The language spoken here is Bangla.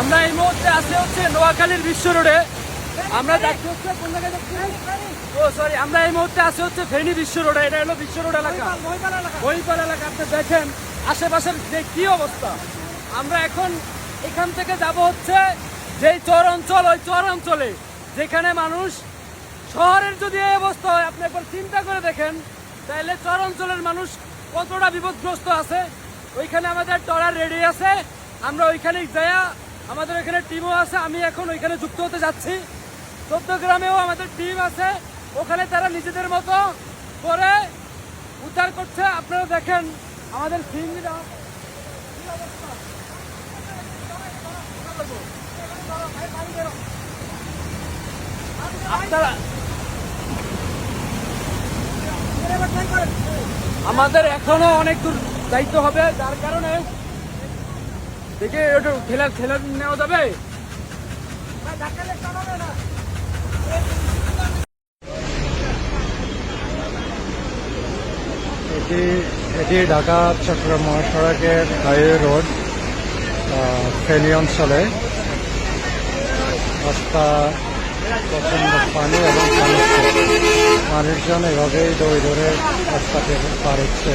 আমরা এই মুহূর্তে আছি হচ্ছে নোয়াখালীর বিশ্ব রোডে। আমরা ও সরি আমরা এই মুহূর্তে আসে হচ্ছে ফেনী বিশ্ব রোডে। এটা হলো বিশ্ব রোড এলাকা। বইপাল এলাকা। আপনি দেখেন আশেপাশের যে কি অবস্থা। আমরা এখন এখান থেকে যাব হচ্ছে যেই চর অঞ্চল ওই চর অঞ্চলে যেখানে মানুষ শহরের যদি এই অবস্থা হয় আপনি একবার চিন্তা করে দেখেন তাহলে চর অঞ্চলের মানুষ কতটা বিপদগ্রস্ত আছে। ওইখানে আমাদের টরার রেডি আছে। আমরা ওইখানে যাইয়া আমাদের এখানে টিমও আছে, আমি এখন ওইখানে যুক্ত হতে যাচ্ছি। চোদ্দ গ্রামেও আমাদের টিম আছে, ওখানে তারা নিজেদের মতো করে উদ্ধার করছে। আপনারা দেখেন, আমাদের আপনারা আমাদের এখনও অনেক দূর যাইতে হবে, যার কারণে দেখে একটু ঠেলা ঠেলা নেওয়া যাবে। এটি এটি ঢাকা, চট্টগ্রাম মহাসড়কের হাইওয়ে রোড ফেনী অঞ্চলে। রাস্তা প্রচণ্ড পানি এবং মানুষজন এভাবেই দৌড়ে দৌড়ে রাস্তাকে পার হচ্ছে।